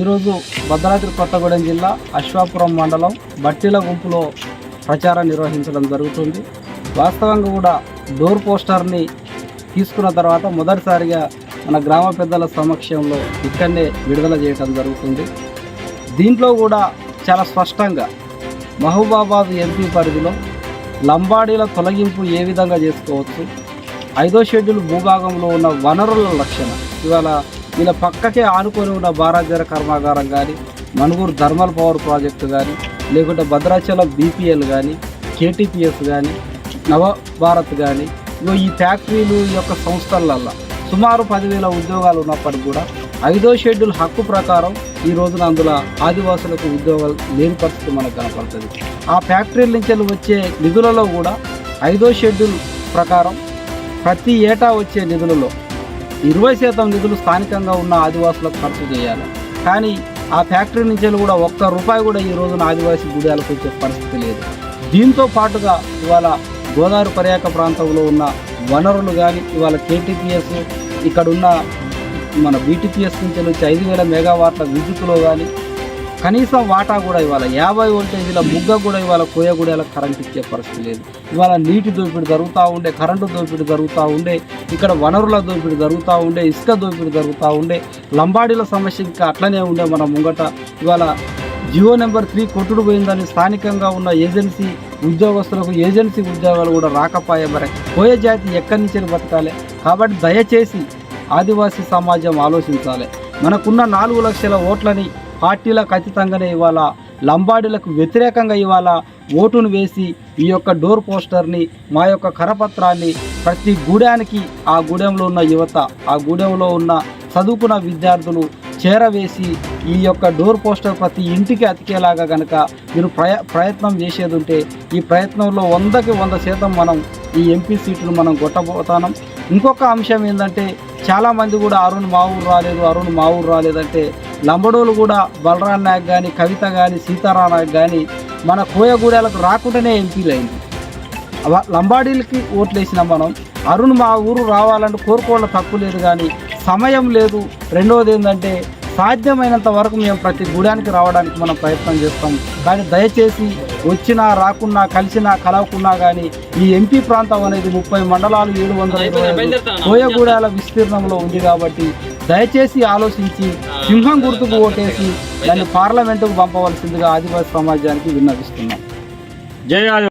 ఈరోజు భద్రాద్రి కొత్తగూడెం జిల్లా అశ్వాపురం మండలం బట్టిల గుంపులో ప్రచారం నిర్వహించడం జరుగుతుంది. వాస్తవంగా కూడా డోర్ పోస్టర్ని తీసుకున్న తర్వాత మొదటిసారిగా మన గ్రామ పెద్దల సమక్షంలో ఇక్కడనే విడుదల చేయడం జరుగుతుంది. దీంట్లో కూడా చాలా స్పష్టంగా మహబూబాబాద్ ఎంపీ పరిధిలో లంబాడీల తొలగింపు ఏ విధంగా చేసుకోవచ్చు ఐదో షెడ్యూల్ భూభాగంలో ఉన్న వనరుల లక్షణ ఇవాళ ఇలా పక్కకే ఆనుకొని ఉన్న బారాజర కర్మాగారం కానీ మనుగూరు థర్మల్ పవర్ ప్రాజెక్టు కానీ లేకుంటే భద్రాచలం బీపీఎల్ కానీ కేటీపీఎస్ కానీ నవ భారత్ కానీ ఇగో ఈ ఫ్యాక్టరీలు ఈ యొక్క సంస్థలల్లో సుమారు పదివేల ఉద్యోగాలు ఉన్నప్పటికీ కూడా ఐదో షెడ్యూల్ హక్కు ప్రకారం ఈ రోజున అందులో ఆదివాసులకు ఉద్యోగాలు లేని పరిస్థితి మనకు కనపడుతుంది. ఆ ఫ్యాక్టరీల నుంచి వచ్చే నిధులలో కూడా ఐదో షెడ్యూల్ ప్రకారం ప్రతి ఏటా వచ్చే నిధులలో ఇరవై శాతం నిధులు స్థానికంగా ఉన్న ఆదివాసులకు ఖర్చు చేయాలి. కానీ ఆ ఫ్యాక్టరీ నుంచి కూడా ఒక్క రూపాయి కూడా ఈ రోజున ఆదివాసీ గుడాలకు వచ్చే పరిస్థితి లేదు. దీంతో పాటుగా ఇవాళ గోదావరి పర్యాక ప్రాంతంలో ఉన్న వనరులు కానీ ఇవాళ కేటీపీఎస్ ఇక్కడ ఉన్న మన బీటీపీఎస్ నుంచి వచ్చి ఐదు వేల మెగావాట్ల విద్యుత్తులో కానీ కనీసం వాటా కూడా ఇవాళ యాభై వోల్టేజీల ముగ్గ కూడా ఇవాళ కోయ కూడా ఇలా కరెంట్ ఇచ్చే పరిస్థితి లేదు. ఇవాళ నీటి దోపిడీ జరుగుతూ ఉండే కరెంటు దోపిడీ జరుగుతూ ఉండే ఇక్కడ వనరుల దోపిడీ జరుగుతూ ఉండే ఇసుక దోపిడీ జరుగుతూ ఉండే లంబాడీల సమస్య ఇంకా అట్లనే ఉండే మన ముంగట. ఇవాళ జియో నెంబర్ త్రీ కొట్టుడు పోయిందని స్థానికంగా ఉన్న ఏజెన్సీ ఉద్యోగస్తులకు ఏజెన్సీ ఉద్యోగాలు కూడా రాకపోయే మరి. కోయ జాతి ఎక్కడి నుంచి బతకాలి? కాబట్టి దయచేసి ఆదివాసీ సమాజం ఆలోచించాలి. మనకున్న నాలుగు లక్షల ఓట్లని పార్టీలకు అతీతంగానే ఇవాళ లంబాడీలకు వ్యతిరేకంగా ఇవాళ ఓటును వేసి ఈ యొక్క డోర్ పోస్టర్ని మా యొక్క కరపత్రాన్ని ప్రతి గూడానికి ఆ గూడెంలో ఉన్న యువత ఆ గూడెంలో ఉన్న చదువుకున్న విద్యార్థులు చేరవేసి ఈ యొక్క డోర్ పోస్టర్ ప్రతి ఇంటికి అతికేలాగా కనుక మీరు ప్రయ ప్రయత్నం చేసేది ఉంటే ఈ ప్రయత్నంలో వందకి వంద శాతం మనం ఈ ఎంపీ సీట్లు మనం కొట్టబోతాం ఇంకొక అంశం ఏంటంటే చాలామంది కూడా అరుణ్ మా ఊరు రాలేదు అరుణ్ మా ఊరు రాలేదంటే లంబడోలు కూడా బలరాం నాయక్ కానీ కవిత కానీ సీతారాం నాయక్ కానీ మన కోయగూడెలకు రాకుండానే ఎంపీలు అయింది. లంబాడీలకి ఓట్లు వేసినాం మనం. అరుణ్ మా ఊరు రావాలంటే కోరుకోవడం తప్పు లేదు కానీ సమయం లేదు. రెండవది ఏంటంటే సాధ్యమైనంత వరకు మేము ప్రతి గుడానికి రావడానికి మనం ప్రయత్నం చేస్తాం. కానీ దయచేసి వచ్చినా రాకున్నా కలిసినా కలవకున్నా కానీ ఈ ఎంపీ ప్రాంతం అనేది ముప్పై మండలాలు ఏడు వందల కోయగూడాల విస్తీర్ణంలో ఉంది కాబట్టి దయచేసి ఆలోచించి సింహం గుర్తుకు ఓటేసి దాన్ని పార్లమెంటుకు పంపవలసిందిగా ఆదివాసీ సమాజానికి విన్నవిస్తున్నాం. జై ఆది